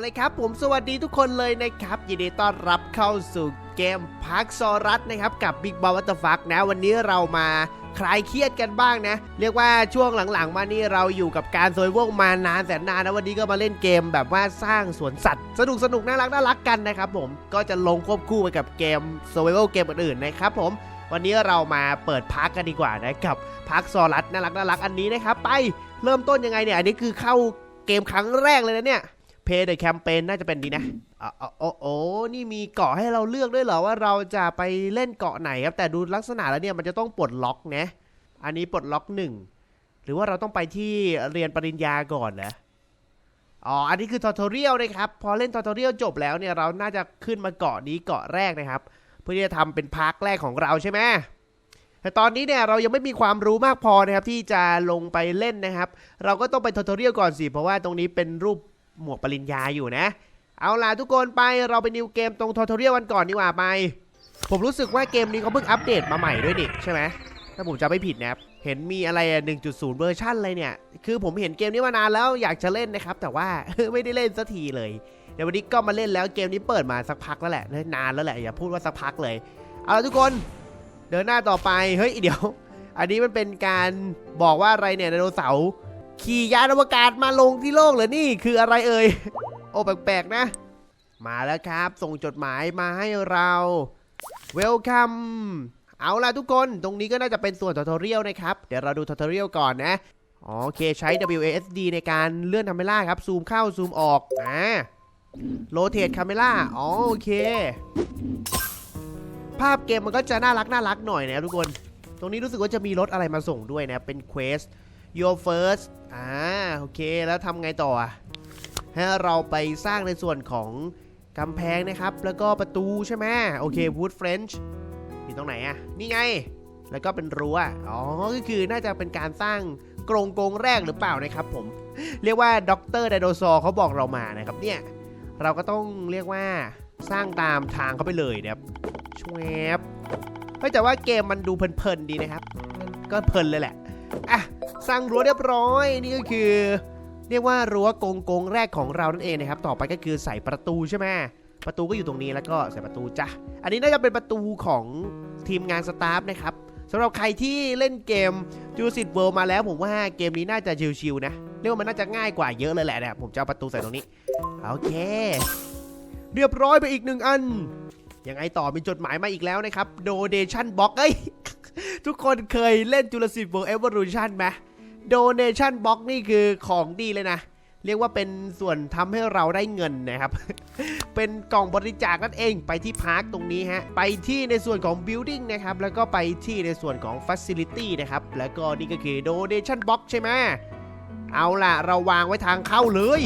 เลยครับ ผมสวัสดีทุกคนเลยนะครับ ยินดีต้อนรับเข้าสู่เกมพักซอรัสนะครับ กับ Big b a l l What the Fuck นะ วันนี้เรามาคลายเครียดกันบ้างนะ เรียกว่าช่วงหลังๆ มานี่เราอยู่กับการโซยพวกมานานแสนนานนะ วันนี้ก็มาเล่นเกมแบบว่าสร้างสวนสัตว์ สนุกสนุกน่ารักน่ารักกันนะครับผมก็จะลงควบคู่ไปกับเกม Survival เกมอื่นๆนะครับผมวันนี้เรามาเปิดพักกันดีกว่านะกับพักซอรัสน่ารักน่ารักอันนี้นะครับไปเริ่มต้นยังไงเนี่ยอันนี้คือเข้าเกมครั้งแรกเลยนะเนี่ย เพย์เดอะแคมเปญน่าจะเป็นดีนะอ๋อโอ้โอ้นี่มีเกาะให้เราเลือกด้วยเหรอว่าเราจะไปเล่นเกาะไหนครับ แต่ดูลักษณะแล้วเนี่ยมันจะต้องปลดล็อกนะ อันนี้ปลดล็อกหนึ่ง หรือว่าเราต้องไปที่เรียนปริญญาก่อนเหรออ๋อ อันนี้คือทอทอเรียลนะครับ พอเล่นทอทอเรียลจบแล้วเนี่ยเราน่าจะขึ้นมาเกาะนี้เกาะแรกนะครับ เพื่อที่จะทำเป็นพาร์คแรกของเราใช่ไหมแต่ตอนนี้เนี่ยเรายังไม่มีความรู้มากพอนะครับที่จะลงไปเล่นนะครับ เราก็ต้องไปทอทอเรียลก่อนสิ เพราะว่าตรงนี้เป็นรูป หมวกปริญญาอยู่นะ เอาล่ะทุกคนไปเราไปนิวเกมตรงทอทอเรียวันก่อนดีกว่าไป ผมรู้สึกว่าเกมนี้เขาเพิ่งอัปเดตมาใหม่ด้วยนี่ใช่ไหมถ้าผมจำไม่ผิดนะครับเห็นมีอะไร 1.0 เวอร์ชันอะไรเนี่ย คือผมเห็นเกมนี้มานานแล้วอยากจะเล่นนะครับ แต่ว่าไม่ได้เล่นสักทีเลยเดี๋ยววันนี้ก็มาเล่นแล้วเกมนี้เปิดมาสักพักแล้วแหละ นานแล้วแหละอย่าพูดว่าสักพักเลย เอาล่ะทุกคนเดินหน้าต่อไป เฮ้ยเดี๋ยว อันนี้มันเป็นการบอกว่าอะไรเนี่ยไดโนเสาร์ ขี่ยานอวกาศมาลงที่โลกเหรอนี่คืออะไรเอ่ย โอ้แปลกๆนะ มาแล้วครับ ส่งจดหมายมาให้เราเวลคัมเอาล่ะทุกคนตรงนี้ก็น่าจะเป็นส่วนทอทอเรียลนะครับ เดี๋ยวเราดูทอทอเรียลก่อนนะโอเคใช้ WASD ในการเลื่อนทำเมล่าครับ ซูมเข้าซูมออกอ่าโรเทตคาเมล่าโอเค ภาพเกมมันก็จะน่ารักน่ารักหน่อยนะทุกคน ตรงนี้รู้สึกว่าจะมีรถอะไรมาส่งด้วยนะ เป็นเควส your first อ่าโอเคแล้วทำไงต่ออะให้เราไปสร้างในส่วนของกำแพงนะครับ แล้วก็ประตูใช่ไหมโอเค wood French อยู่ตรงไหนอะ นี่ไง แล้วก็เป็นรั้วอ๋อก็คือน่าจะเป็นการสร้างกรงกรงแรกหรือเปล่านะครับผม เรียกว่าด็อกเตอร์ไดโนเสาร์เขาบอกเรามานะครับเนี่ย เราก็ต้องเรียกว่าสร้างตามทางเขาไปเลยนะครับชวบเฮ้ยแต่ว่าเกมมันดูเพลินๆดีนะครับ ก็เพลินเลยแหละ อะสร้างรั้วเรียบร้อยนี่ก็คือ เรียกว่ารั้วกงกงแรกของเรานั่นเองนะครับ ต่อไปก็คือใส่ประตูใช่ไหมประตูก็อยู่ตรงนี้แล้วก็ใส่ประตูจ้ะอันนี้น่าจะเป็นประตูของทีมงานสตาฟนะครับสำหรับใครที่เล่นเกม j u r a s s i c World มาแล้วผมว่าเกมนี้น่าจะชิวๆนะเรียกว่ามันน่าจะง่ายกว่าเยอะเลยแหละนี่ยผมจะเอาประตูใส่ตรงนี้โอเค เรียบร้อยไปอีกหนึ่งอันยังไงต่อมีจดหมายมาอีกแล้วนะครับ donation box เอ้ย ทุกคนเคยเล่น Jurassic World Evolution ไหม donation box นี่คือของดีเลยนะ เรียกว่าเป็นส่วนทำให้เราได้เงินนะครับ เป็นกล่องบริจาคนั่นเองไปที่พาร์คตรงนี้ฮะ ไปที่ในส่วนของ building นะครับ แล้วก็ไปที่ในส่วนของ facility นะครับ แล้วก็นี่ก็คือ donation box ใช่ไหมเอาล่ะ เราวางไว้ทางเข้าเลย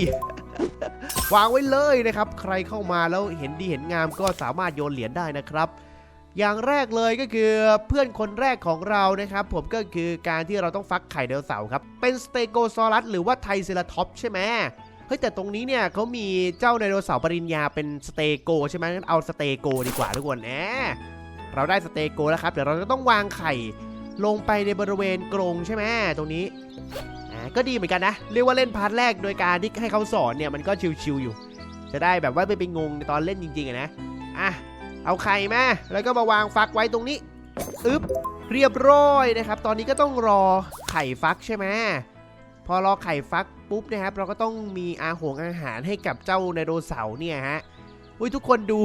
วางไว้เลยนะครับ ใครเข้ามาแล้วเห็นดีเห็นงามก็สามารถโยนเหรียญได้นะครับ อย่างแรกเลยก็คือเพื่อนคนแรกของเรานะครับ ผมก็คือการที่เราต้องฟักไข่ไดโนเสาร์ครับ เป็นสเตโกซอรัสหรือว่าไทเซราท็อปใช่ไหมเฮ้ยแต่ตรงนี้เนี่ยเขามีเจ้าไดโนเสาร์ปริญญาเป็นสเตโกใช่ไหมงั้นเอาสเตโกดีกว่าทุกคนแหมเราได้สเตโกแล้วครับเดี๋ยวเราจะต้องวางไข่ลงไปในบริเวณกรงใช่ไหมตรงนี้ก็ดีเหมือนกันนะเรียกว่าเล่นพาร์ทแรกโดยการที่ให้เขาสอนเนี่ยมันก็ชิวๆอยู่ จะได้แบบว่าไม่ไปงงในตอนเล่นจริงๆนะอะ เอาไข่มาแล้วก็มาวางฟักไว้ตรงนี้อึ๊บเรียบร้อยนะครับ ตอนนี้ก็ต้องรอไข่ฟักใช่ไหมพอรอไข่ฟักปุ๊บนะครับ เราก็ต้องมีอาหงอาหารให้กับเจ้าไดโนเสาร์เนี่ยฮะอุ้ยทุกคนดู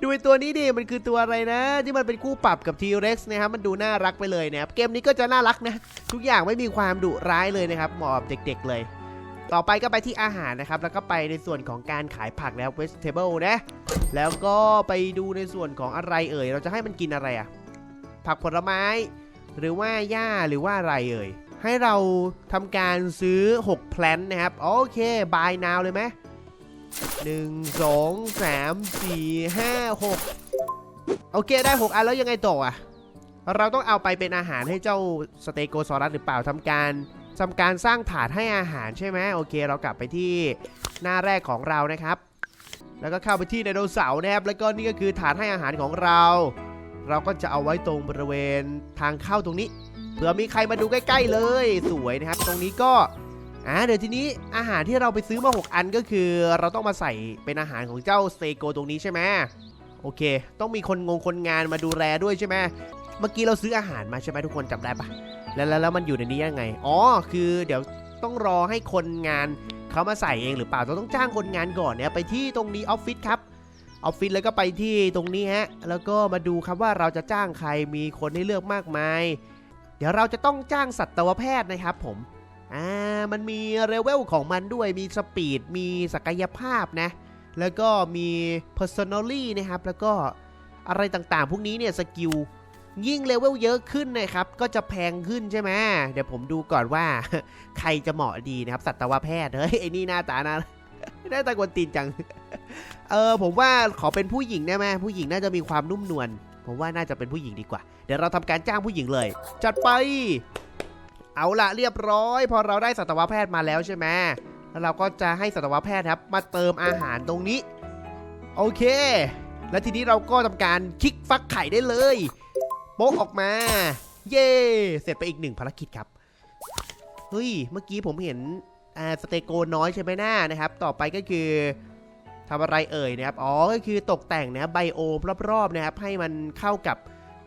ดูไอตัวนี้ดิมันคือตัวอะไรนะ ที่มันเป็นคู่ปรับกับ T-Rex นะครับมันดูน่ารักไปเลยนะครับเกมนี้ก็จะน่ารักนะ ทุกอย่างไม่มีความดุร้ายเลยนะครับเหมาะเด็ก ๆ เลย ต่อไปก็ไปที่อาหารนะครับ แล้วก็ไปในส่วนของการขายผักแล้ว vegetable นะ แล้วก็ไปดูในส่วนของอะไรเอ่ย เราจะให้มันกินอะไรอะผักผลไม้ หรือว่าหญ้าหรือว่าอะไรเอ่ย ให้เราทำการซื้อ 6 แพลนนะครับ โอเค บายนาวเลยไหมหนึ่งสองสามสี่ห้าหกโอเคได้ 6 อันแล้วยังไงต่ออะเราต้องเอาไปเป็นอาหารให้เจ้าสเตโกซอรัสหรือเปล่าทำการ ทำการสร้างถาดให้อาหารใช่ไหมโอเค เรากลับไปที่หน้าแรกของเรานะครับ แล้วก็เข้าไปที่ไดโนเสาร์นะครับแล้วก็นี่ก็คือฐานให้อาหารของเรา เราก็จะเอาไว้ตรงบริเวณทางเข้าตรงนี้เผื่อมีใครมาดูใกล้ ๆ เลยสวยนะครับ ตรงนี้ก็อ่าเดี๋ยวทีนี้อาหารที่เราไปซื้อมา 6 อันก็คือ เราต้องมาใส่เป็นอาหารของเจ้าสเตโกตรงนี้ใช่ไหมโอเค ต้องมีคนงงคนงานมาดูแลด้วยใช่ไหม เมื่อกี้เราซื้ออาหารมาใช่ไหมทุกคนจำได้ปะแล้วแล้วมันอยู่ในนี้ยังไง อ๋อ คือเดี๋ยวต้องรอให้คนงานเขามาใส่เองหรือเปล่าเราต้องจ้างคนงานก่อนเนี่ยไปที่ตรงนี้ออฟฟิศครับออฟฟิศแล้วก็ไปที่ตรงนี้ฮะ แล้วก็มาดูครับว่าเราจะจ้างใครมีคนให้เลือกมากมาย เดี๋ยวเราจะต้องจ้างสัตวแพทย์นะครับผม อ่า มันมีเลเวลของมันด้วย มีสปีด มีศักยภาพนะ แล้วก็มี personally นะครับ แล้วก็อะไรต่างๆ พวกนี้เนี่ยสกิล ยิ่งเลเวลเยอะขึ้นนะครับ ก็จะแพงขึ้นใช่ไหมเดี๋ยวผมดูก่อนว่า ใครจะเหมาะดีนะครับ สัตวแพทย์เฮ้ยไอ้นี่หน้าตาน่าหน้าตากวนตีนจัง เออผมว่าขอเป็นผู้หญิงได้ไหมผู้หญิงน่าจะมีความนุ่มนวลผมว่าน่าจะเป็นผู้หญิงดีกว่า เดี๋ยวเราทำการจ้างผู้หญิงเลย จัดไป เอาละเรียบร้อย พอเราได้สัตวแพทย์มาแล้วใช่ไหมแล้วเราก็จะให้สัตวแพทย์ครับ มาเติมอาหารตรงนี้ โอเค แล้วทีนี้เราก็ทำการคลิกฟักไข่ได้เลย โป๊กออกมา เย่เสร็จไปอีกหนึ่งภารกิจครับ เฮ้ย เมื่อกี้ผมเห็นอ่าสเตโกน้อยใช่ไหมหน้านะครับ ต่อไปก็คือทำอะไรเอ่ยนะครับ อ๋อ ก็คือตกแต่งนะไบโอมรอบๆนะครับ ให้มันเข้ากับ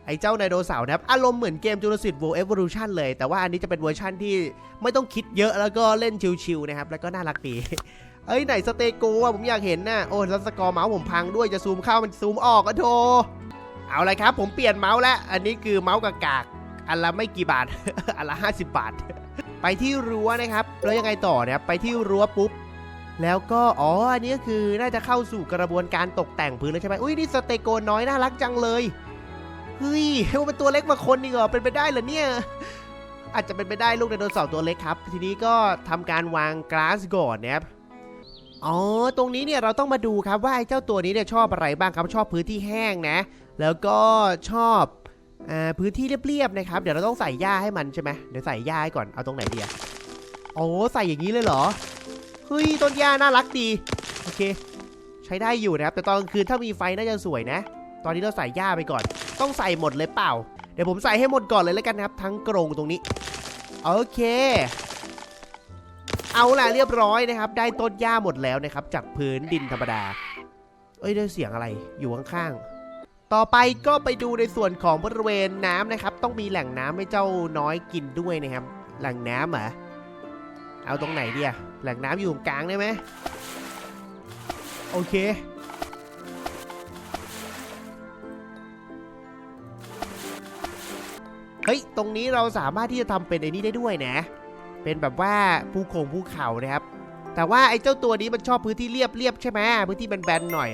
ไอ้เจ้าไดโนเสาร์นะครับ อารมณ์เหมือนเกม Jurassic World Evolution เลย แต่ว่าอันนี้จะเป็นเวอร์ชั่นที่ไม่ต้องคิดเยอะแล้วก็เล่นชิวๆนะครับ แล้วก็น่ารักดีเอ้ยไหนสเตโกอะผมอยากเห็นน่ะโอ้แล้วสกอร์เมาส์ผมพังด้วยจะซูมเข้ามันซูมออกอะโท เอาเลยครับ ผมเปลี่ยนเมาส์แล้ว อันนี้คือเมาส์กากๆอันละไม่กี่บาท อันละ 50 บาท ไปที่รั้วนะครับ แล้วยังไงต่อเนี่ยไปที่รั้วปุ๊บ แล้วก็ อ๋อ อันนี้ก็คือน่าจะเข้าสู่กระบวนการตกแต่งพื้นแล้วใช่ไหมอุ้ยนี่สเตโกน้อยน่ารักจังเลยเฮ้ยว่าเป็นตัวเล็กมาคนนี่เหรอเป็นไปได้เหรอเนี่ยอาจจะเป็นไปได้ลูกไดโนเสาร์ตัวเล็กครับ ทีนี้ก็ทำการวางกราสก่อนนะครับ อ๋อ ตรงนี้เนี่ยเราต้องมาดูครับว่าไอ้เจ้าตัวนี้เนี่ยชอบอะไรบ้างครับชอบพื้นที่แห้งนะ แล้วก็ชอบอพื้นที่เรียบๆนะครับ เดี๋ยวเราต้องใส่หญ้าให้มันใช่ไหมเดี๋ยวใส่หญ้าให้ก่อนเอาตรงไหนดีอะโอ้ใส่อย่างนี้เลยเหรอเฮ้ยต้นหญ้าน่ารักดีโอเค ใช้ได้อยู่นะครับ แต่ตอนกลางคืนถ้ามีไฟน่าจะสวยนะ ตอนนี้เราใส่หญ้าไปก่อน ต้องใส่หมดเลยเปล่า เดี๋ยวผมใส่ให้หมดก่อนเลยแล้วกันนะครับ ทั้งกรงตรงนี้โอเค เอาล่ะเรียบร้อยนะครับ ได้ต้นหญ้าหมดแล้วนะครับ จากพื้นดินธรรมดา เอ้ยได้เสียงอะไรอยู่ข้างๆ ต่อไปก็ไปดูในส่วนของบริเวณน้ำนะครับ ต้องมีแหล่งน้ำให้เจ้าน้อยกินด้วยนะครับ แหล่งน้ำเหรอ เอาตรงไหนเดีอะแหล่งน้ำอยู่ตรงกลางได้ไหมโอเคเฮ้ย ตรงนี้เราสามารถที่จะทำเป็นไอ้นี่ได้ด้วยนะ เป็นแบบว่าภูโขงภูเขานะครับ แต่ว่าไอ้เจ้าตัวนี้มันชอบพื้นที่เรียบเรียบใช่ไหมพื้นที่แบนๆหน่อย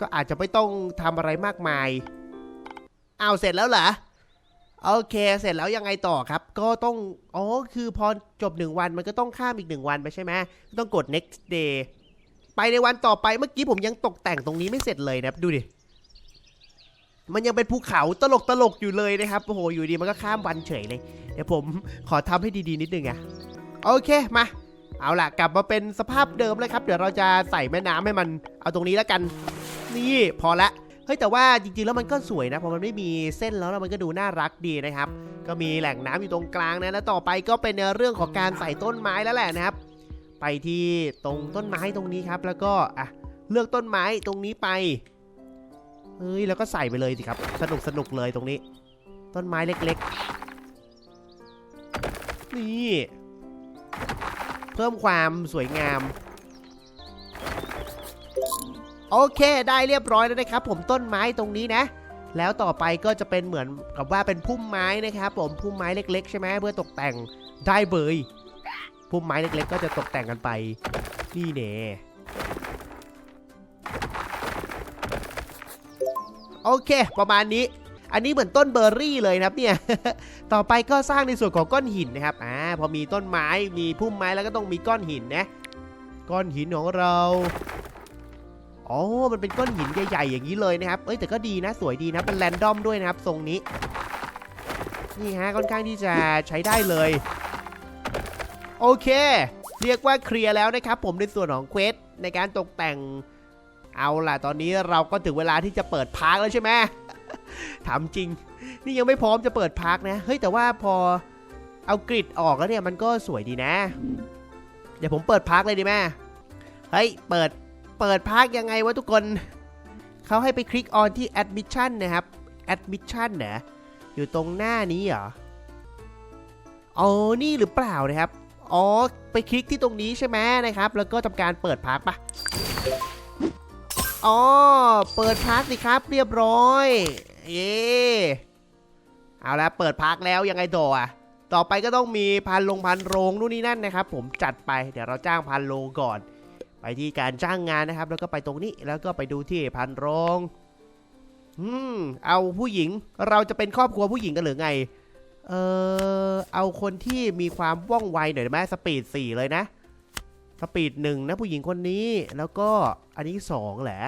ก็อาจจะไม่ต้องทำอะไรมากมายอ้าวเสร็จแล้วเหรอโอเค เสร็จแล้วยังไงต่อครับ ก็ต้องอ๋อคือพอจบหนึ่งวันมันก็ต้องข้ามอีกหนึ่งวันไปใช่ไหมต้องกด next day ไปในวันต่อไปเมื่อกี้ผมยังตกแต่งตรงนี้ไม่เสร็จเลยนะครับดูดิ มันยังเป็นภูเขาตลกตลกอยู่เลยนะครับโอ้โหอยู่ดีมันก็ข้ามวันเฉยเลยเดี๋ยวผมขอทำให้ดีๆนิดนึงอะโอเคมา เอาล่ะกลับมาเป็นสภาพเดิมเลยครับ เดี๋ยวเราจะใส่แม่น้ำให้มันเอาตรงนี้แล้วกัน นี่พอละเฮ้ยแต่ว่าจริงๆแล้วมันก็สวยนะเพราะมันไม่มีเส้นแล้วแล้วมันก็ดูน่ารักดีนะครับ ก็มีแหล่งน้ำอยู่ตรงกลางนะแล้วต่อไปก็เป็นเรื่องของการใส่ต้นไม้แล้วแหละนะครับ ไปที่ตรงต้นไม้ตรงนี้ครับ แล้วก็อะเลือกต้นไม้ตรงนี้ไป เฮ้ยแล้วก็ใส่ไปเลยสิครับ สนุกสนุกเลยตรงนี้ ต้นไม้เล็กๆ นี่ เพิ่มความสวยงาม โอเคได้เรียบร้อยแล้วนะครับ ผมต้นไม้ตรงนี้นะ แล้วต่อไปก็จะเป็นเหมือนกับว่าเป็นพุ่มไม้นะครับผมพุ่มไม้เล็ก ๆ ใช่ไหมเพื่อตกแต่งได้เบยพุ่มไม้เล็กๆ ก็จะตกแต่งกันไป นี่เน่ โอเค ประมาณนี้ อันนี้เหมือนต้นเบอร์รี่เลยนะครับเนี่ย ต่อไปก็สร้างในส่วนของก้อนหินนะครับ อ่า พอมีต้นไม้ มีพุ่มไม้แล้วก็ต้องมีก้อนหินนะ ก้อนหินของเรา อ๋อ มันเป็นก้อนหินใหญ่ๆอย่างนี้เลยนะครับ เอ้ย แต่ก็ดีนะ สวยดีนะ เป็นแรนดอมด้วยนะครับ ทรงนี้ นี่ฮะ ค่อนข้างที่จะใช้ได้เลย โอเค เรียกว่าเคลียร์แล้วนะครับ ผมในส่วนของเควสในการตกแต่ง เอาล่ะตอนนี้เราก็ถึงเวลาที่จะเปิดพาร์คแล้วใช่ไหมถามจริง นี่ยังไม่พร้อมจะเปิดพาร์คนะเฮ้ยแต่ว่าพอเอากริดออกแล้วเนี่ยมันก็สวยดีนะ เดี๋ยวผมเปิดพักเลยดีแม่เฮ้ยเปิดเปิดพักยังไงวะทุกคนเขาให้ไปคลิกออนที่ admission นะครับ admission นะอยู่ตรงหน้านี้เหรออ๋อนี่หรือเปล่านะครับอ๋อไปคลิกที่ตรงนี้ใช่ไหมนะครับ แล้วก็ทำการเปิดพักปะ อ๋อ เปิดพักสิครับเรียบร้อย เย้เอาละเปิดพักแล้วยังไงต่ออะ ต่อไปก็ต้องมีพันลงพันโรงนู่นนี่นั่นนะครับ ผมจัดไปเดี๋ยวเราจ้างพันโรงก่อน ไปที่การจ้างงานนะครับ แล้วก็ไปตรงนี้แล้วก็ไปดูที่พันโรงอืมเอาผู้หญิงเราจะเป็นครอบครัวผู้หญิงกันหรือไง เออเอาคนที่มีความว่องไวหน่อยได้ไหมสปีดสี่เลยนะ สปีดหนึ่งนะผู้หญิงคนนี้แล้วก็อันนี้สองแหละ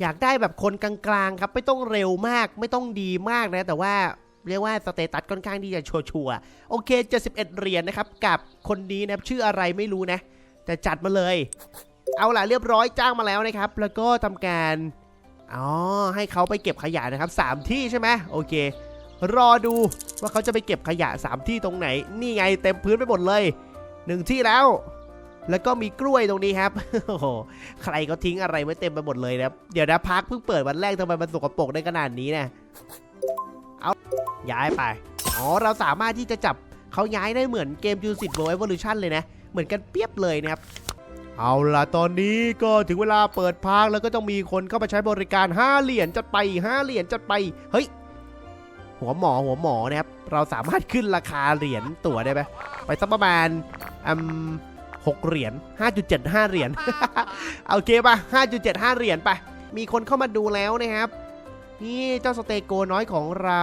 อยากได้แบบคนกลางๆครับไม่ต้องเร็วมากไม่ต้องดีมากนะ แต่ว่าเรียกว่าสเตตัสค่อนข้างที่จะชัวร์ๆโอเค71เหรียญนะครับ กับคนนี้นะชื่ออะไรไม่รู้นะ แต่จัดมาเลย เอาล่ะเรียบร้อยจ้างมาแล้วนะครับ แล้วก็ทำการอ๋อให้เขาไปเก็บขยะนะครับ 3 ที่ใช่ไหมโอเค รอดูว่าเขาจะไปเก็บขยะ 3 ที่ตรงไหน นี่ไงเต็มพื้นไปหมดเลย 1 ที่แล้ว แล้วก็มีกล้วยตรงนี้ครับโอ้โหใครเขาทิ้งอะไรไว้เต็มไปหมดเลยนะครับเดี๋ยวนะพักเพิ่งเปิดวันแรกทำไมมันสกปรกได้ขนาดนี้เนะเอาย้ายไปอ๋อเราสามารถที่จะจับเขาย้ายได้เหมือนเกม Jurassic World Evolution เลยนะ เหมือนกันเปียบเลยนะครับเอาล่ะตอนนี้ก็ถึงเวลาเปิดพักแล้วก็ต้องมีคนเข้ามาใช้บริการ5เหรียญจัดไป5เหรียญจัดไปเฮ้ยหัวหมอหัวหมอนะครับเราสามารถขึ้นราคาเหรียญตั๋วได้ไหมไปสักประมาณอืม หกเหรียญ 5.75 เหรียญโอเคป่ะ 5.75 เหรียญไป มีคนเข้ามาดูแล้วนะครับ นี่เจ้าสเตโกน้อยของเรา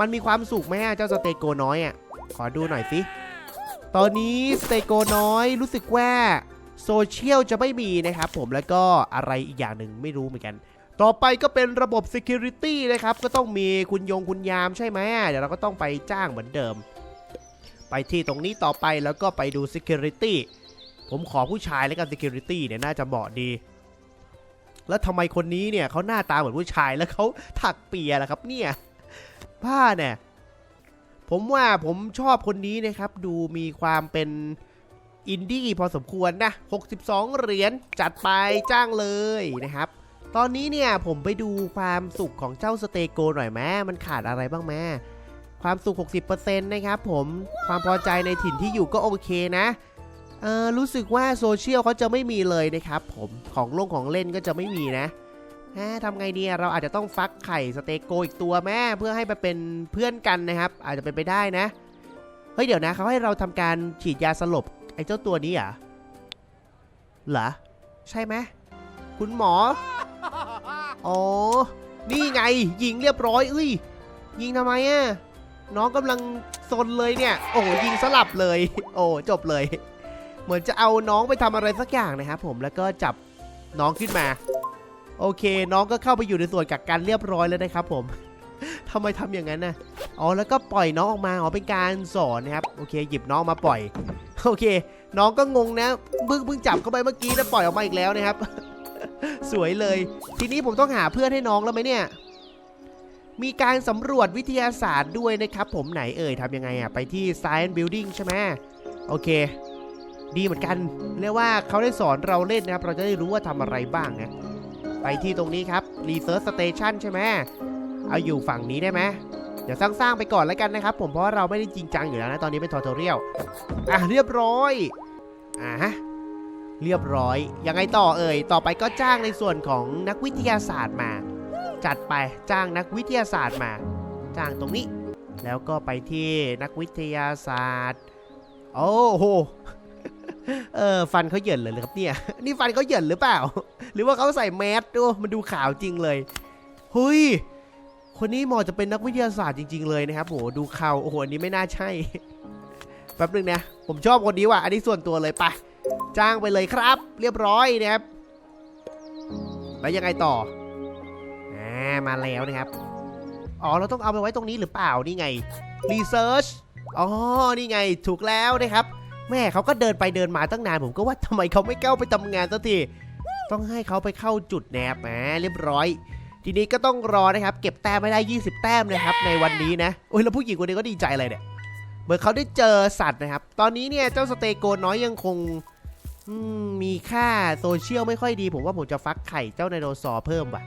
มันมีความสุขไหมอะเจ้าสเตโกน้อยอะ ขอดูหน่อยสิ ตอนนี้สเตโกน้อยรู้สึกว่าโซเชียลจะไม่มีนะครับผมแล้วก็อะไรอีกอย่างหนึ่งไม่รู้เหมือนกันต่อไปก็เป็นระบบ Security นะครับ ก็ต้องมีคุณยงคุณยามใช่ไหมเดี๋ยวเราก็ต้องไปจ้างเหมือนเดิม ไปที่ตรงนี้ต่อไปแล้วก็ไปดู Security ผมขอผู้ชายแล้วกัน Security เนี่ยน่าจะเหมาะดี แล้วทำไมคนนี้เนี่ยเขาหน้าตาเหมือนผู้ชายแล้วเขาถักเปียล่ะครับเนี่ยผ้าเนี่ยผมว่าผมชอบคนนี้นะครับ ดูมีความเป็นอินดี้พอสมควรนะ 62 เหรียญจัดไปจ้างเลยนะครับ ตอนนี้เนี่ยผมไปดูความสุขของเจ้าสเตโกหน่อยแม่มันขาดอะไรบ้างแม่ ความสุข 60%นะครับผมความพอใจในถิ่นที่อยู่ก็โอเคนะเออรู้สึกว่าโซเชียลเขาจะไม่มีเลยนะครับผมของลงของเล่นก็จะไม่มีนะฮะทำไงดีอะเราอาจจะต้องฟักไข่สเตโกอีกตัวแม่เพื่อให้มาเป็นเพื่อนกันนะครับ อาจจะเป็นไปได้นะเฮ้ยเดี๋ยวนะเขาให้เราทำการฉีดยาสลบไอ้เจ้าตัวนี้เหรอเหรอใช่ไหมคุณหมออ๋อนี่ไงยิงเรียบร้อยเอ้ยยิงทำไมอะ น้องกำลังซนเลยเนี่ย โอ้ยิงสลับเลย โอ้จบเลย เหมือนจะเอาน้องไปทำอะไรสักอย่างนะครับผมแล้วก็จับน้องขึ้นมา โอเค น้องก็เข้าไปอยู่ในส่วนกักกันเรียบร้อยแล้วนะครับผมทำไมทำอย่างนั้นนะอ๋อแล้วก็ปล่อยน้องออกมาอ๋อเป็นการสอนนะครับโอเค หยิบน้องมาปล่อยโอเค น้องก็งงนะเพิ่งเพิ่งจับเข้าไปเมื่อกี้แล้วปล่อยออกมาอีกแล้วนะครับ สวยเลย ทีนี้ผมต้องหาเพื่อนให้น้องแล้วไหมเนี่ย มีการสำรวจวิทยาศาสตร์ด้วยนะครับ ผมไหนเอ่ยทำยังไงอะไปที่ Science Building ใช่ไหมโอเค ดีเหมือนกัน เรียกว่าเขาได้สอนเราเล่นนะครับ เราจะได้รู้ว่าทำอะไรบ้างนะ ไปที่ตรงนี้ครับ Research Station ใช่ไหมเอาอยู่ฝั่งนี้ได้ไหมเดี๋ยวสร้างๆไปก่อนแล้วกันนะครับ ผมเพราะว่าเราไม่ได้จริงจังอยู่แล้วนะ ตอนนี้เป็นทอทอเรียลอะเรียบร้อยอะฮะเรียบร้อย ยังไงต่อเอ่ย ต่อไปก็จ้างในส่วนของนักวิทยาศาสตร์มา จัดไปจ้างนักวิทยาศาสตร์มา จ้างตรงนี้ แล้วก็ไปที่นักวิทยาศาสตร์ โอ้โหเออฟันเขาเหยินเลยครับเนี่ยนี่ฟันเขาเหยินหรือเปล่า หรือว่าเขาใส่แมสด้วยมันดูขาวจริงเลยเฮ้ยคนนี้เหมาะจะเป็นนักวิทยาศาสตร์จริง ๆ เลยนะครับโหดูเขาโอ้โหอันนี้ไม่น่าใช่แป๊บนึงนะผมชอบคนนี้ว่ะอันนี้ส่วนตัวเลยไปจ้างไปเลยครับ เรียบร้อยนะครับแล้วยังไงต่อ มาแล้วนะครับ อ๋อ เราต้องเอาไปไว้ตรงนี้หรือเปล่า นี่ไง Research อ๋อ นี่ไง ถูกแล้วนะครับ แม่เขาก็เดินไปเดินมาตั้งนาน ผมก็ว่าทำไมเขาไม่เข้าไปทำงานสักที ต้องให้เขาไปเข้าจุดแนบแหมเรียบร้อย ทีนี้ก็ต้องรอนะครับ เก็บแต้มไม่ได้ 20 แต้มนะครับ ในวันนี้นะ โอ้ย แล้วผู้หญิงคนนี้ก็ดีใจเลยเนี่ย เหมือนเขาได้เจอสัตว์นะครับ ตอนนี้เนี่ยเจ้าสเตโกน้อยยังคงมมีค่าโซเชียลไม่ค่อยดี ผมว่าผมจะฟักไข่เจ้าไดโนเสาร์เพิ่มว่ะ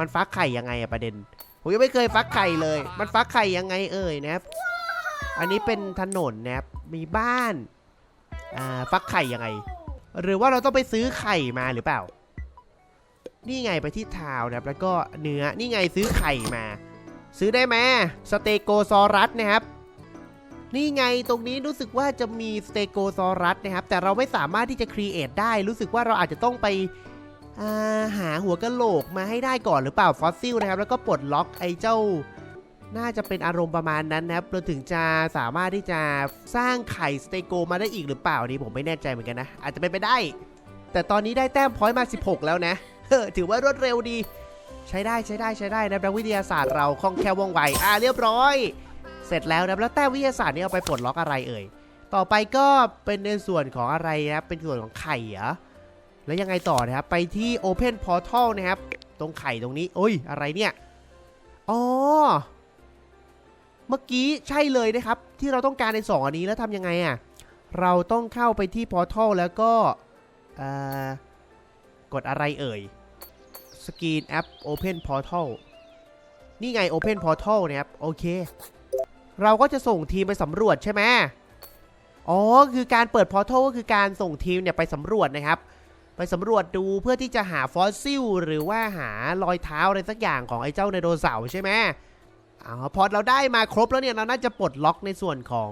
มันฟักไข่ยังไงอะประเด็นผมยังไม่เคยฟักไข่เลย มันฟักไข่ยังไงเอ่ยนะครับ อันนี้เป็นถนนนะครับ มีบ้าน อ่า ฟักไข่ยังไง หรือว่าเราต้องไปซื้อไข่มาหรือเปล่า นี่ไงไปที่ทาวน์นะครับ แล้วก็เนื้อ นี่ไงซื้อไข่มา ซื้อได้ไหมสเตโกซอรัสนะครับ นี่ไงตรงนี้รู้สึกว่าจะมีสเตโกซอรัสนะครับ แต่เราไม่สามารถที่จะครีเอทได้ รู้สึกว่าเราอาจจะต้องไป หาหัวกะโหลกมาให้ได้ก่อนหรือเปล่าฟอสซิลนะครับ แล้วก็ปลดล็อกไอ้เจ้า น่าจะเป็นอารมณ์ประมาณนั้นนะครับเราถึงจะสามารถที่จะสร้างไข่สเตโกมาได้อีกหรือเปล่านี่ผมไม่แน่ใจเหมือนกันนะ อาจจะเป็นไปได้ แต่ตอนนี้ได้แต้มพอยต์มา 16 แล้วนะถือว่ารวดเร็วดี ใช้ได้ใช้ได้ใช้ได้นะนักวิทยาศาสตร์เราคล่องแคล่วว่องไวอ่าเรียบร้อย เสร็จแล้วนะแล้วแต้มวิทยาศาสตร์นี่เอาไปปลดล็อกอะไรเอ่ยต่อไปก็เป็นในส่วนของอะไรนะเป็นส่วนของไข่เหรอ แล้วยังไงต่อนะครับ ไปที่ Open Portal นะครับ ตรงไข่ตรงนี้โอ้ย อะไรเนี่ย อ๋อ เมื่อกี้ใช่เลยนะครับ ที่เราต้องการในสองอันนี้แล้วทำยังไงอะ่ะ เราต้องเข้าไปที่ Portal แล้วก็กดอะไรเอ่ยสกรีนแอป Open Portal นี่ไง Open Portal นะครับ โอเค เราก็จะส่งทีมไปสำรวจใช่ไหมอ๋อ คือการเปิด Portal ก็คือการส่งทีมเนี่ยไปสำรวจนะครับ ไปสำรวจดูเพื่อที่จะหาฟอสซิล หรือว่าหารอยเท้าอะไรสักอย่างของไอ้เจ้าไดโนเสาร์ใช่ไหมอ๋อพอเราได้มาครบแล้วเนี่ยเราน่าจะปลดล็อกในส่วนของ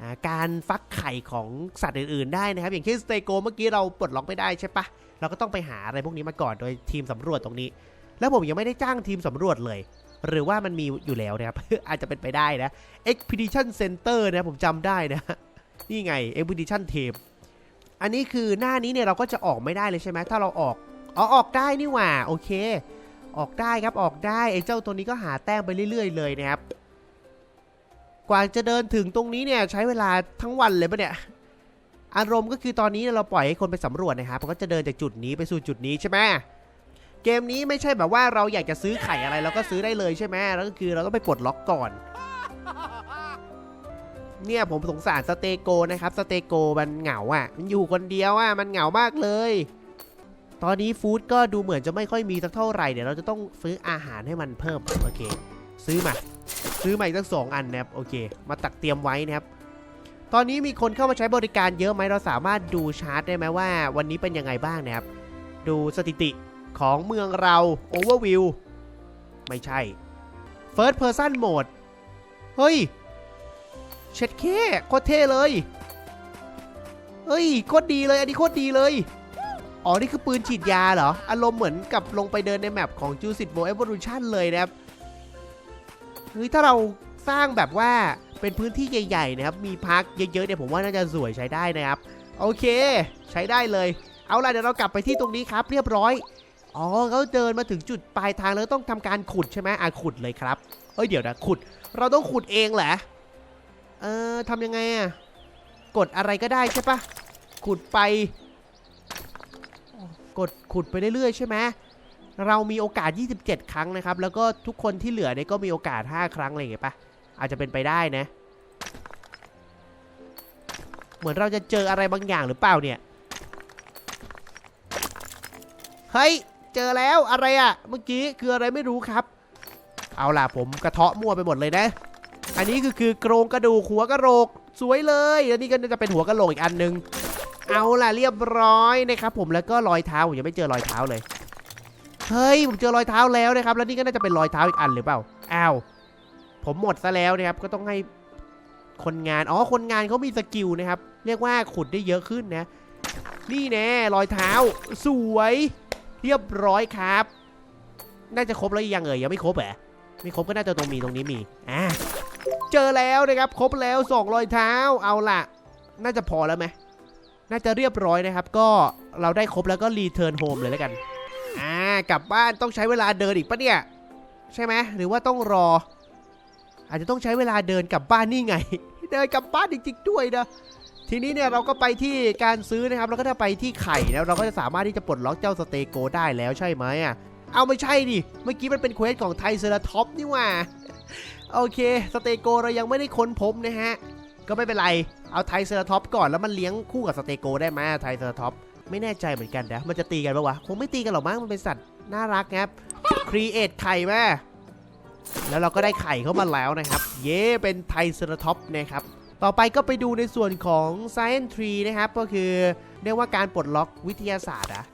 อการฟักไข่ของสัตว์อื่นๆได้นะครับ อย่างเช่นสเตโกเมื่อกี้เราปลดล็อกไม่ได้ใช่ปะเราก็ต้องไปหาอะไรพวกนี้มาก่อนโดยทีมสำรวจตรงนี้ แล้วผมยังไม่ได้จ้างทีมสำรวจเลย หรือว่ามันมีอยู่แล้วนะครับ อาจจะเป็นไปได้นะ Expedition Center นะผมจำได้นะ นี่ไง Expedition Team อันนี้คือหน้านี้เนี่ยเราก็จะออกไม่ได้เลยใช่ไหมถ้าเราออกอ๋อออกได้นี่หว่าโอเค ออกได้ครับออกได้ไอ้เจ้าตัวนี้ก็หาแต้มไปเรื่อย ๆ เลยนะครับ กว่าจะเดินถึงตรงนี้เนี่ยใช้เวลาทั้งวันเลยปะเนี่ยอารมณ์ก็คือตอนนี้เราปล่อยให้คนไปสำรวจนะครับมันก็จะเดินจากจุดนี้ไปสู่จุดนี้ใช่ไหมเกมนี้ไม่ใช่แบบว่าเราอยากจะซื้อไข่อะไรเราก็ซื้อได้เลยใช่ไหมแล้วก็คือเราต้องไปปลดล็อกก่อน เนี่ยผมสงสารสเตโกนะครับสเตโกมันเหงาอะ มันอยู่คนเดียวอะมันเหงามากเลย ตอนนี้ฟู้ดก็ดูเหมือนจะไม่ค่อยมีสักเท่าไหร่เดี๋ยวเราจะต้องซื้ออาหารให้มันเพิ่มโอเค ซื้อมา ซื้อมาอีกตั้งสองอันนะครับโอเค มาตักเตรียมไว้นะครับตอนนี้มีคนเข้ามาใช้บริการเยอะไหมเราสามารถดูชาร์ตได้ไหมว่า วันนี้เป็นยังไงบ้างนะครับ ดูสถิติของเมืองเรา Overview ไม่ใช่ First Person Mode เฮ้ย เช็ดแค่โคตรเท่เลยเฮ้ยโคตรดีเลย อันนี้โคตรดีเลย อ๋อ นี่คือปืนฉีดยาเหรอ อารมณ์เหมือนกับลงไปเดินในแมปของ j u i c e World Evolution เลยนะครับเฮ้ยถ้าเราสร้างแบบว่าเป็นพื้นที่ใหญ่ๆนะครับ มีพักเยอะๆเนี่ยผมว่าน่าจะสวยใช้ได้นะครับ โอเค ใช้ได้เลย เอาล่ะเดี๋ยวเรากลับไปที่ตรงนี้ครับ เรียบร้อย อ๋อเขาเดินมาถึงจุดปลายทางแล้วต้องทำการขุดใช่ไหมอะขุดเลยครับ เอ้ยเดี๋ยวนะขุด เราต้องขุดเองเหรอ เออทำยังไงอะกดอะไรก็ได้ใช่ปะขุดไป กดขุดไปเรื่อยๆใช่ไหมเรามีโอกาส 27 ครั้งนะครับ แล้วก็ทุกคนที่เหลือเนี่ยก็มีโอกาส 5 ครั้งอะไรอย่างเงี้ยปะอาจจะเป็นไปได้นะ เหมือนเราจะเจออะไรบางอย่างหรือเปล่าเนี่ย เฮ้ย เจอแล้วอะไรอะ่ะเมื่อกี้คืออะไรไม่รู้ครับ เอาล่ะผมกระเทาะมั่วไปหมดเลยนะ อันนี้คือคือโครงกระดูกหัวกระโหลกสวยเลยแล้วนี่ก็จะเป็นหัวกระโหลกอีกอันนึง เอาล่ะเรียบร้อยนะครับผมแล้วก็รอยเท้าผมยังไม่เจอรอยเท้าเลยเฮ้ยผมเจอรอยเท้าแล้วนะครับ แล้วนี่ก็น่าจะเป็นรอยเท้าอีกอันหรือเปล่าอ้าวผมหมดซะแล้วนะครับก็ต้องให้คนงานอ๋อคนงานเขามีสกิลนะครับ เรียกว่าขุดได้เยอะขึ้นนะ นี่แน่รอยเท้า สวย เรียบร้อยครับ น่าจะครบแล้วยังเอ่ยยังไม่ครบเหรอไม่ครบก็น่าจะตรงมีตรงนี้มีอ่า เจอแล้วนะครับ ครบแล้วสองรอยเท้า เอาล่ะ น่าจะพอแล้วไหมน่าจะเรียบร้อยนะครับ ก็เราได้ครบแล้วก็รีเทิร์นโฮมเลยแล้วกัน อ่า กลับบ้านต้องใช้เวลาเดินอีกปะเนี่ย ใช่ไหมหรือว่าต้องรอ อาจจะต้องใช้เวลาเดินกลับบ้านนี่ไง เดินกลับบ้านจริงๆด้วยนะทีนี้เนี่ยเราก็ไปที่การซื้อนะครับแล้วก็ถ้าไปที่ไข่แล้วเราก็จะสามารถที่จะปลดล็อกเจ้าสเตโกได้แล้วใช่ไหมอะ เอาไม่ใช่ดิ เมื่อกี้มันเป็นเควสของไทเซอราท็อปนี่ว่า โอเค สเตโกเรายังไม่ได้ค้นพบนะฮะ ก็ไม่เป็นไร เอาไทเซอราท็อปก่อนแล้วมันเลี้ยงคู่กับสเตโกได้ไหมไทเซอราท็อปไม่แน่ใจเหมือนกันนะ มันจะตีกันปะวะ คงไม่ตีกันหรอกมั้ง มันเป็นสัตว์น่ารักครับ ครีเอทไข่แม่แล้วเราก็ได้ไข่เข้ามาแล้วนะครับ เย้เป็นไทเซอราท็อปนะครับ ต่อไปก็ไปดูในส่วนของ Science Tree นะครับ ก็คือเรียกว่าการปลดล็อกวิทยาศาสตร์อะ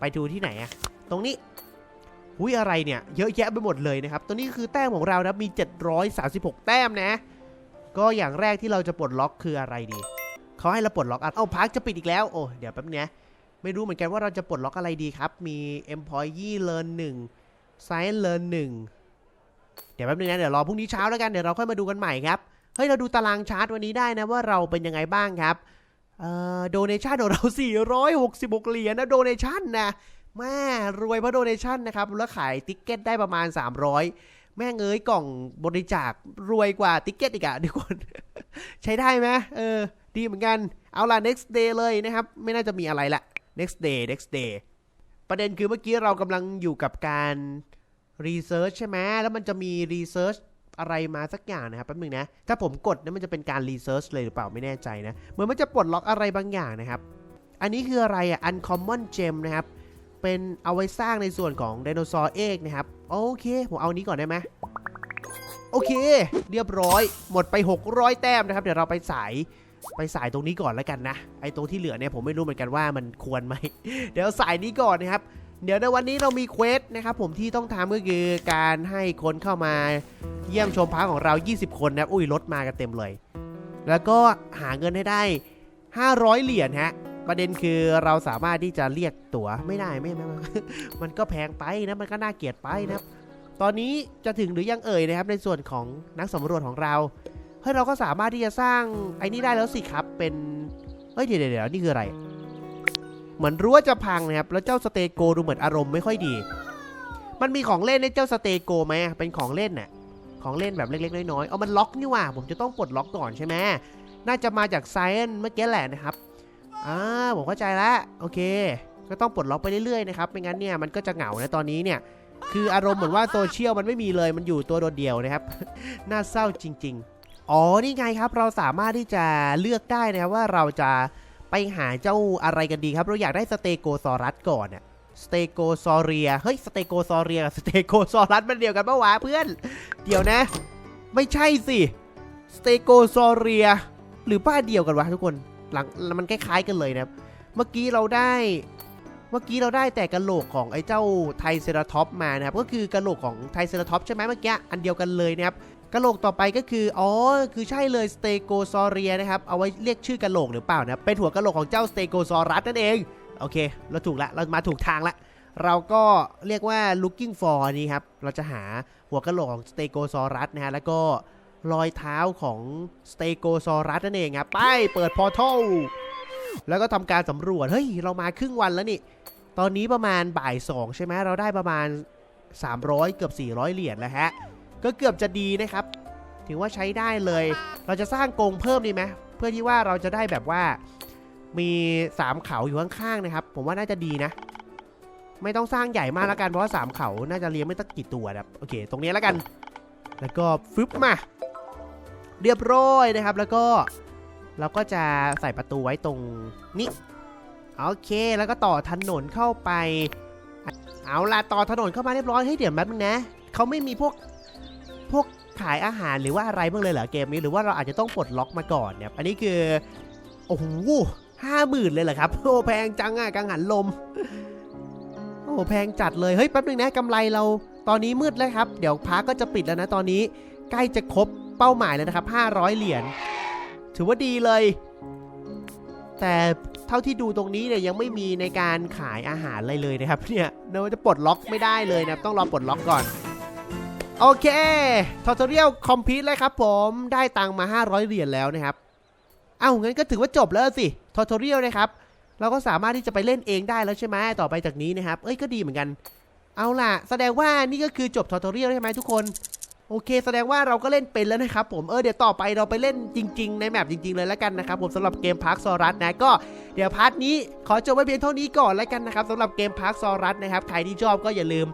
ไปดูที่ไหนอะตรงนี้ หุยอะไรเนี่ยเยอะแยะไปหมดเลยนะครับตัวนี้คือแต้มของเรานะมี 736 แต้มนะ ก็อย่างแรกที่เราจะปลดล็อกคืออะไรดีเขาให้เราปลดล็อกอะเอ้าพักจะปิดอีกแล้วโอ้เดี๋ยวแป๊บเนี้ยไม่รู้เหมือนกันว่าเราจะปลดล็อกอะไรดีครับ มี Employee Learn 1 Science Learn 1 เดี๋ยวแป๊บนึงนะเดี๋ยวรอพรุ่งนี้เช้าแล้วกันเดี๋ยวเราค่อยมาดูกันใหม่ครับเฮ้ยเราดูตารางชาร์ตวันนี้ได้นะว่าเราเป็นยังไงบ้างครับเอ่อโดเนชั่นของเรา 466 เหรียญนะโดเนชั่นนะ แม่รวยเพราะโดเนชั่นนะครับ แล้วขายติ๊กเก็ตได้ประมาณ 300 แม่เอ้ยกล่องบริจาครวยกว่าติ๊กเก็ตอีกอะทุกคน ใช้ได้ไหมเออ ดีเหมือนกัน เอาล่ะ next day เลยนะครับ ไม่น่าจะมีอะไรละ next day next day ประเด็นคือเมื่อกี้เรากำลังอยู่กับการ research ใช่ไหมแล้วมันจะมี research อะไรมาสักอย่างนะครับแป๊บนึงนะ ถ้าผมกดนี่มันจะเป็นการ research เลยหรือเปล่าไม่แน่ใจนะ เหมือนมันจะปลดล็อกอะไรบางอย่างนะครับ อันนี้คืออะไรอะ uncommon gem นะครับ เป็นเอาไว้สร้างในส่วนของไดโนเสาร์เอกนะครับ โอเค ผมเอานี้ก่อนได้ไหมโอเค เรียบร้อย หมดไป 600 แต้มนะครับ เดี๋ยวเราไปสายไปสายตรงนี้ก่อนแล้วกันนะ ไอ้ตรงที่เหลือเนี่ยผมไม่รู้เหมือนกันว่ามันควรไหม เดี๋ยวสายนี้ก่อนนะครับ เดี๋ยวในวันนี้เรามีเควสนะครับผมที่ต้องทำก็คือการให้คนเข้ามาเยี่ยมชมพักของเรา 20 คนนะครับอุ้ยรถมากันเต็มเลย แล้วก็หาเงินให้ได้ 500 เหรียญฮะ ประเด็นคือเราสามารถที่จะเรียกตั๋วไม่ได้ไม่ไม่ไม่มันก็แพงไปนะมันก็น่าเกลียดไปนะครับ ตอนนี้จะถึงหรือยังเอ่ยนะครับในส่วนของนักสำรวจของเราเฮ้ยเราก็สามารถที่จะสร้างไอ้นี่ได้แล้วสิครับเป็นเฮ้ยเดี๋ยวเดี๋ยวเดี๋ยวนี่คืออะไร เหมือนรั้วจะพังนะครับแล้วเจ้าสเตโกดูเหมือนอารมณ์ไม่ค่อยดี มันมีของเล่นในเจ้าสเตโกไหมเป็นของเล่นน่ะของเล่นแบบเล็กๆน้อยๆเอามันล็อกนี่ว่าผมจะต้องปลดล็อกก่อนใช่ไหมน่าจะมาจากไซเอนเมื่อกี้แหละนะครับ อ่าผมเข้าใจแล้วโอเค ก็ต้องปลดล็อกไปเรื่อยๆนะครับไม่งั้นเนี่ยมันก็จะเหงานะตอนนี้เนี่ยคืออารมณ์เหมือนว่าโซเชียลมันไม่มีเลยมันอยู่ตัวโดดเดี่ยวนะครับ น่าเศร้าจริง ๆ อ๋อนี่ไงครับ เราสามารถที่จะเลือกได้นะครับว่าเราจะไปหาเจ้าอะไรกันดีครับ เราอยากได้สเตโกซอรัสก่อนน่ะสเตโกซอเรียเฮ้ยสเตโกซอเรียกับสเตโกซอรัสมันเดียวกันปะวะเพื่อน เดี๋ยวนะ ไม่ใช่สิสเตโกซอเรีย หรือป้าเดียวกันวะทุกคน หลังมันคล้ายๆกันเลยนะครับ เมื่อกี้เราได้เมื่อกี้เราได้แต่กระโหลกของไอ้เจ้าไทเซราท็อปมานะครับ ก็คือกระโหลกของไทเซราท็อปใช่ไหมเมื่อกี้อันเดียวกันเลยนะครับกระโหลกต่อไปก็คือ อ๋อ คือใช่เลยสเตโกซอเรียนะครับ เอาไว้เรียกชื่อกระโหลกหรือเปล่านะ เป็นหัวกระโหลกของเจ้าสเตโกซอรัสนั่นเอง โอเค เราถูกละ เรามาถูกทางละ เราก็เรียกว่า looking for นี้ครับ เราจะหาหัวกระโหลกของสเตโกซอรัสนะฮะ แล้วก็ รอยเท้าของสเตโกซอรัสนั่นเองครับ ไปเปิดพอร์ทัลแล้วก็ทำการสำรวจ เฮ้ย เรามาครึ่งวันแล้วนี่ ตอนนี้ประมาณบ่ายสองใช่ไหมเราได้ประมาณ 300 เกือบ 400 เหรียญแล้วฮะ ก็เกือบจะดีนะครับ ถือว่าใช้ได้เลย เราจะสร้างกรงเพิ่มดีไหมเพื่อที่ว่าเราจะได้แบบว่ามีสามเขาอยู่ข้างๆนะครับ ผมว่าน่าจะดีนะ ไม่ต้องสร้างใหญ่มากแล้วกันเพราะว่าสามเขาน่าจะเลี้ยงไม่ตั้งกี่ตัวนะครับโอเค ตรงนี้แล้วกัน แล้วก็ฟึบมา เรียบร้อยนะครับ แล้วก็เราก็จะใส่ประตูไว้ตรงนี้โอเค แล้วก็ต่อถนนเข้าไป เอาล่ะต่อถนนเข้ามาเรียบร้อยเฮ้ยเดี๋ยวแป๊บนึงนะเขาไม่มีพวกพวกขายอาหารหรือว่าอะไรบ้างเลยเหรอเกมนี้หรือว่าเราอาจจะต้องปลดล็อกมาก่อนเนี่ยอันนี้คือโอ้โหห้าหมื่นเลยเหรอครับโอ้แพงจังอะกังหันลมโอ้แพงจัดเลยเฮ้ยแป๊บนึงนะกำไรเราตอนนี้มืดแล้วครับ เดี๋ยวพาร์ก็จะปิดแล้วนะตอนนี้ ใกล้จะครบ เป้าหมายแล้วนะครับ 500 เหรียญ ถือว่าดีเลย แต่เท่าที่ดูตรงนี้เนี่ยยังไม่มีในการขายอาหารอะไรเลยนะครับเนี่ยเราจะปลดล็อกไม่ได้เลยนะครับต้องรอปลดล็อกก่อน โอเคทอ t เรียลคอมพิวเลยครับผมได้ตังค์มา 500 เหรียญแล้วนะครับ เอ้างั้นก็ถือว่าจบแล้วสิทอ t เรียลนะครับเราก็สามารถที่จะไปเล่นเองได้แล้วใช่ไหมต่อไปจากนี้นะครับ เอ้ยก็ดีเหมือนกัน เอาล่ะ แสดงว่านี่ก็คือจบทอ t เรียลใช่ไหมทุกคน โอเค แสดงว่าเราก็เล่นเป็นแล้วนะครับผมเออเดี๋ยวต่อไปเราไปเล่นจริง ๆ ในแมปจริง ๆ เลยแล้วกันนะครับผมสำหรับเกมพาร์คซอรัสนะก็เดี๋ยวพาร์ทนี้ขอจบไว้เพียงเท่านี้ก่อนแล้วกันนะครับสำหรับเกมพาร์คซอรัสนะครับใครที่ชอบก็อย่าลืม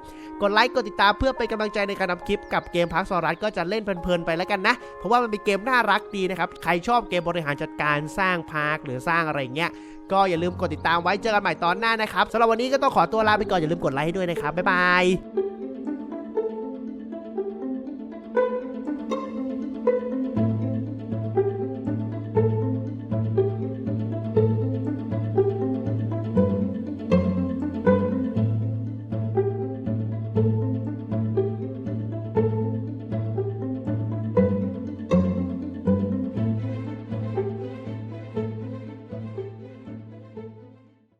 กดไลค์กดติดตามเพื่อเป็นกำลังใจในการทำคลิปกับเกมพาร์คซอรัสก็จะเล่นเพลินๆไปแล้วกันนะเพราะว่ามันเป็นเกมน่ารักดีนะครับใครชอบเกมบริหารจัดการสร้างพาร์คหรือสร้างอะไรเงี้ยก็อย่าลืมกดติดตามไว้เจอกันใหม่ตอนหน้านะครับสำหรับวันนี้ก็ต้องขอตัวลาไปก่อนอย่าลืมกดไลค์ให้ด้วยนะครับบ๊ายบาย